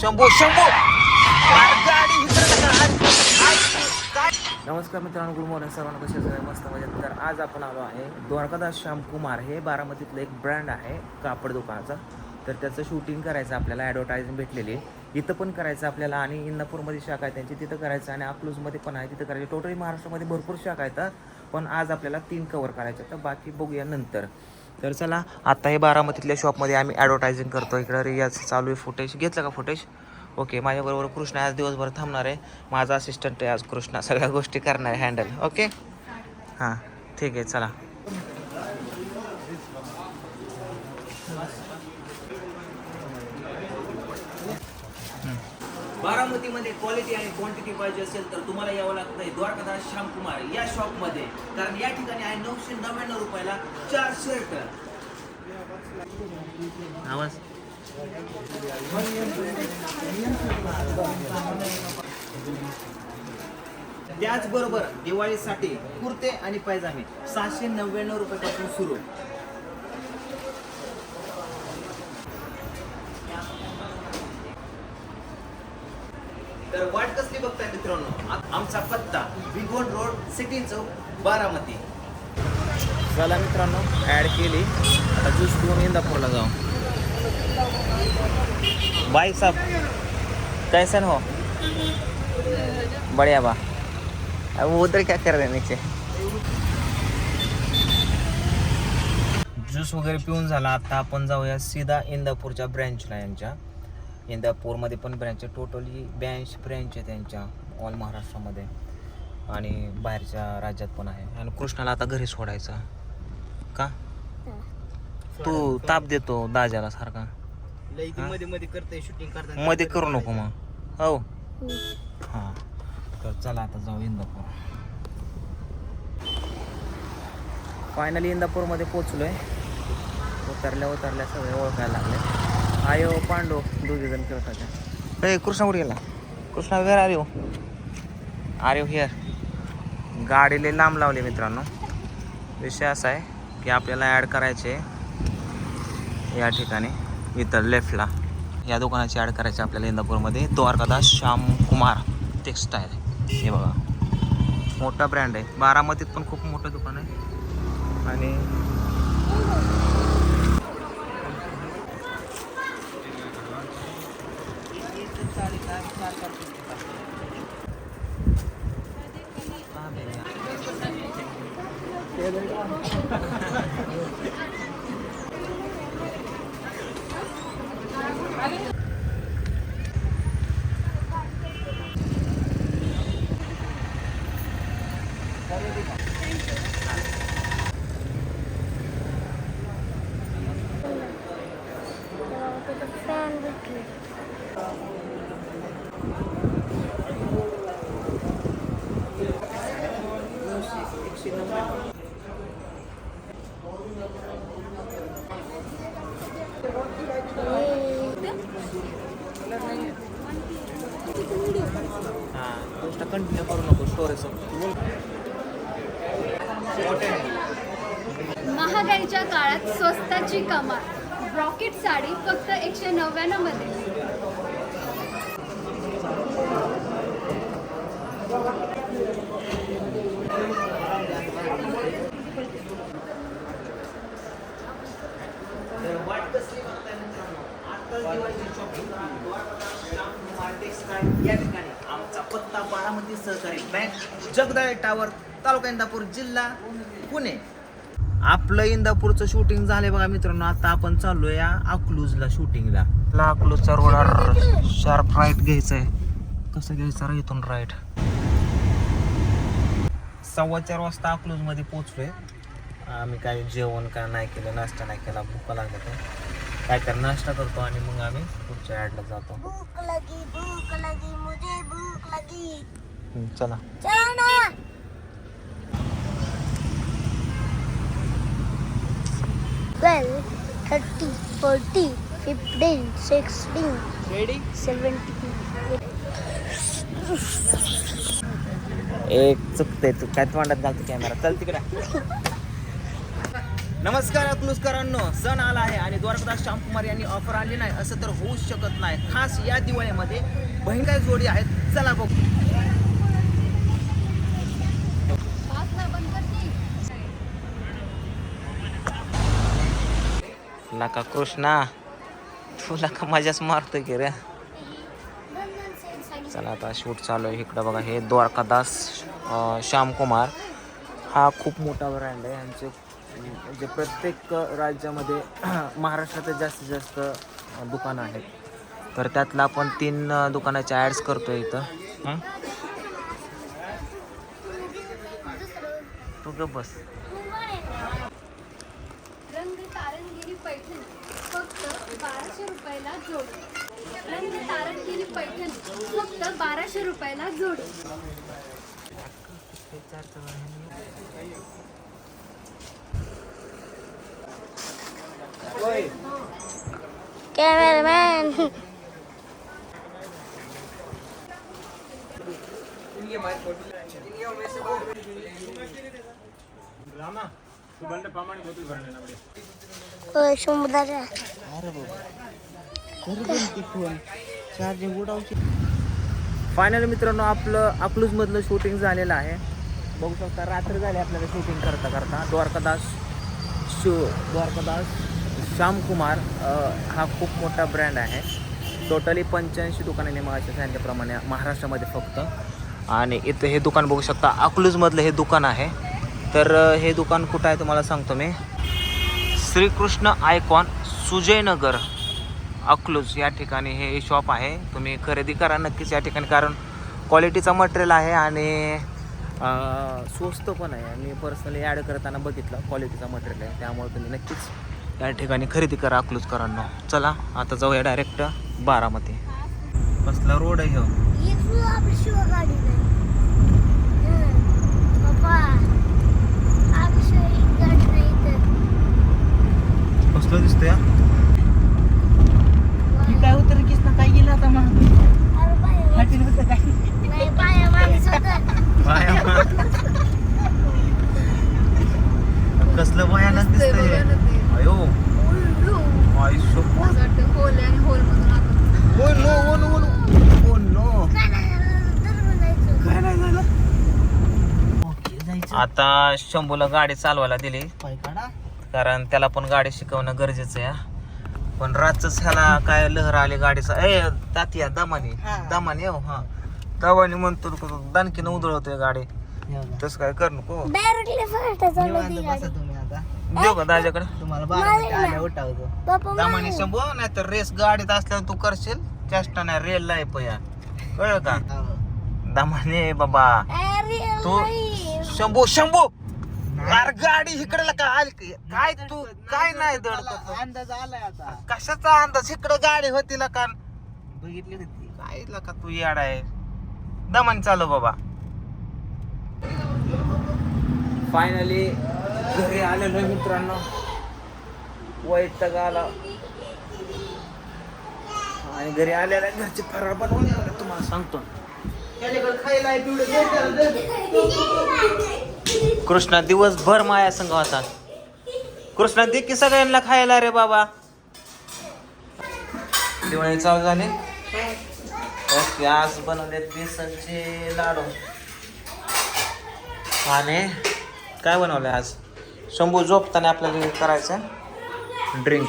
शंभो शंभो! नमस्कार मित्रांनो good morning सर्वांना कसे सगळे मस्त मजेत. तर आज आपण आलो आहे द्वारकादास श्यामकुमार हे बारामतीतलं एक ब्रँड आहे कापड दुकानाचा. तर त्याचं शूटिंग करायचं आपल्याला ॲडव्हर्टायझिंग भेटलेली आहे. इथं पण करायचं आपल्याला आणि इंदापूरमध्ये शाखा आहे त्यांची तिथं करायचं आणि अकलूजमध्ये पण आहे तिथं करायचं. टोटली महाराष्ट्रामध्ये भरपूर शाखा आहेत पण आज आपल्याला तीन कवर करायचे तर बाकी बघूया नंतर. तर चला आता हे बारामतीतल्या शॉपमध्ये आम्ही ॲडव्हर्टायझिंग करतो इकडं रियाज चालू आहे. फुटेज घेतलं का फुटेज ओके माझ्याबरोबर कृष्णा आज दिवसभर थांबणार आहे. माझा असिस्टंट आहे आज कृष्णा. सगळ्या गोष्टी करणार आहे हँडल ओके हां ठीक आहे चला. बारामतीमध्ये क्वालिटी आणि क्वांटिटी पाहिजे असेल तर तुम्हाला यावं लागतंय द्वारकादास श्यामकुमार या शॉपमध्ये कारण या ठिकाणी आहे नऊशे नव्याण्णव रुपयाला चार शर्ट आवाज. त्याचबरोबर दिवाळीसाठी कुर्ते आणि पायजामे सहाशे नव्याण्णव रुपयापासून सुरू तर वाट कसली बघताय मित्रांनो आ- आमचा पत्ता विगोन रोड सिटी चौक बारामती. चला मित्रांनो ऍड केली. आता ज्यूस पिऊन इंदापूरला जाऊ. बाई साहब कैसन हो? बढ़िया बा. अब उधर क्या कर रहे नीचे ज्यूस वगैरे पिऊन झाला आता आपण जाऊया सीधा इंदापूरच्या ब्रँचला यांच्या. इंदापूरमध्ये पण ब्रँच आहे. टोटली ब्याऐंशी ब्रँच आहे त्यांच्या. ऑल महाराष्ट्रामध्ये. आणि बाहेरच्या राज्यात पण आहे. आणि कृष्णाला आता घरी सोडायचं. का? तू ताप देतो दाजाला सारखा. मध्ये मध्ये करते शूटिंग करतात मध्ये करू नको मग. हो. हां. तर चला आता जाऊ इंदापूर. फायनली इंदापूरमध्ये पोचलोय उतरल्या उतरल्या सगळे ओळखायला लागले. आयो पांडू दोघे जण खेळतात ए कृष्णा कुठे गेला? Krishna where are you are you here गाडीले लांब लावली मित्रांनो. विषय असा आहे की आपल्याला ॲड करायचे या ठिकाणी इथं लेफ्टला या दुकानाची ॲड करायची आपल्याला इंदापूरमध्ये. द्वारकादास श्याम कुमार टेक्स्टाईल हे बघा. मोठा ब्रँड आहे. बारामतीत पण खूप मोठं दुकान आहे. आणि फॅन गोष्ट कंटिन्यू करू नको स्टोरेज महागाईच्या काळात स्वस्ताची कमाल. ब्रॉकेट साडी फक्त एकशे नव्याण्णवमध्ये तर वाट कसली बघताय मित्रांनो आत्ताच शॉपिंग या ठिकाणी आमचा पत्ता बारामती सहकारी बँक जगदाळे टावर तालुका इंदापूर जिल्हा पुणे आपलं इंदापूरचं शूटिंग झालंय बघा मित्रांनो. आता आपण चाललोय या अकलूजला शूटिंगला अकलूजचा रोड शार्प राईट घ्यायचंय. कसं घ्यायचं रे इथून राईट सव्वा चार वाजता अकलूजमध्ये पोचलोय आम्ही काय जेवण काय नाही केलं नाश्ता नाही केला भूक लागलं तर काय तर नाश्ता करतो आणि मग आम्ही पुढच्या ॲडला जातो. भूक लगी भूक लगी मुझे भूक लगी. हम्म, चला. चला. ना twelve thirty forty fifteen sixteen ready seventeen एक चुकते तू. काय तोंडात घालतो कॅमेरा चल तिकडे. नमस्कार अकलूसकरांनो सण आला आहे आणि द्वारकादास श्यामकुमार यांनी ऑफर आली नाही असं तर होऊच शकत नाही. खास या दिवाळीमध्ये बहीण जोडी आहेत. चला बघू. नका कृष्णा तुला का माझ्याच मारतोय की रे? चला आता शूट चालू आहे इकडं बघा. हे द्वारकादास श्यामकुमार. हा खूप मोठा ब्रँड आहे. यांचे म्हणजे प्रत्येक राज्यामध्ये महाराष्ट्रात जास्तीत जास्त दुकानं आहेत. तर त्यातलं आपण तीन दुकानाच्या ॲड्स करतोय इथं. हं? तू ग बस. रंग तारणगिरी पैठणी फक्त बाराशे रुपयाला जोड रंग तारणगिरी पैठणी फक्त बाराशे रुपयाला जोड कॅमेरामॅन समुद्राच्या फायनली मित्रांनो आपलं अकलूजमधलं शूटिंग झालेलं आहे. बघू शकता रात्र झाली आपल्याला शूटिंग करता करता द्वारकादास शो द्वारकादास श्यामकुमार हा खूप मोठा ब्रँड आहे. टोटली पंच्याऐंशी दुकानांनी मग सांगितल्याप्रमाणे महाराष्ट्रामध्ये फक्त. आणि इथं हे दुकान बघू शकता अकलूजमधलं हे दुकान आहे. तर हे दुकान कुठं आहे तुम्हाला सांगतो मी. श्रीकृष्ण आयकॉन सुजयनगर अकलूज या ठिकाणी हे शॉप आहे. तुम्ही खरेदी करा नक्कीच या ठिकाणी कारण क्वालिटीचा मटेरियल आहे आणि स्वस्त पण आहे. मी पर्सनली ॲड करताना बघितलं क्वालिटीचा मटेरियल आहे. त्यामुळे तुम्ही नक्कीच या ठिकाणी खरेदी करा अकलूजकरांना चला आता जाऊया डायरेक्ट बारामती. कसला रोड आहे ह्यो एक सुद्धा आपली शिवगाडी नाही हं. पप्पा आपल्याशिवाय एक गाडी नाही तर कसलं दिसतंय हा? काय होतं रे किसना काय गेलं आता मग अरे बाया हॉटेल होतं काय नाही बाया माणूस होतं बाया कसलं भयानक दिसतंय अयो आई शप्पथ. होल आणि होल मधून आत. Oh no oh no oh no oh no काय नाही झालं, तर म्हणायचं. काय नाही झालं ओके जायचं आता शंभूला गाडी चालवायला दिली. पाय कारण त्याला पण गाडी शिकवणं गरजेचं आहे. पण रातच ह्याला काय लहर आली गाडीचा. ए तातिया दमानी. हा. दमानी हो हा. दमानी म्हणतो तो दानकीनं उधळवतोय गाडी. तसं काय कर नको. देऊ का दाजाकडे दमानी शंभू नाही तर रेस गाडीत असल्यावर तू करशील चेष्टा नाही रेल लाईफ या कळलं का. दमाने बाबा. तू. शंभू शंभू! अरे गाडी इकडे का आली की? काय तू काय नाही दडत अंदाज आलाय आता. कशाचा अंदाज? इकडे गाडी होती का बघितली होती. काय का तू याड आहे? दमन चालू बाबा. फायनली घरी आलेलो मित्रांनो. वैतक आला. आणि घरी आलेला घरचे फराळ बनवून तुम्हाला सांगतो. खायला कृष्णा दिवसभर माया संघ होता. कृष्णा दे की सगळ्यांना खायला रे बाबा. दिवाळी चालू झाली. ओके आज बनवले बेसनचे लाडू. आणि काय बनवलं आज? शंभू झोपताना आपल्याला हे करायचं ड्रिंक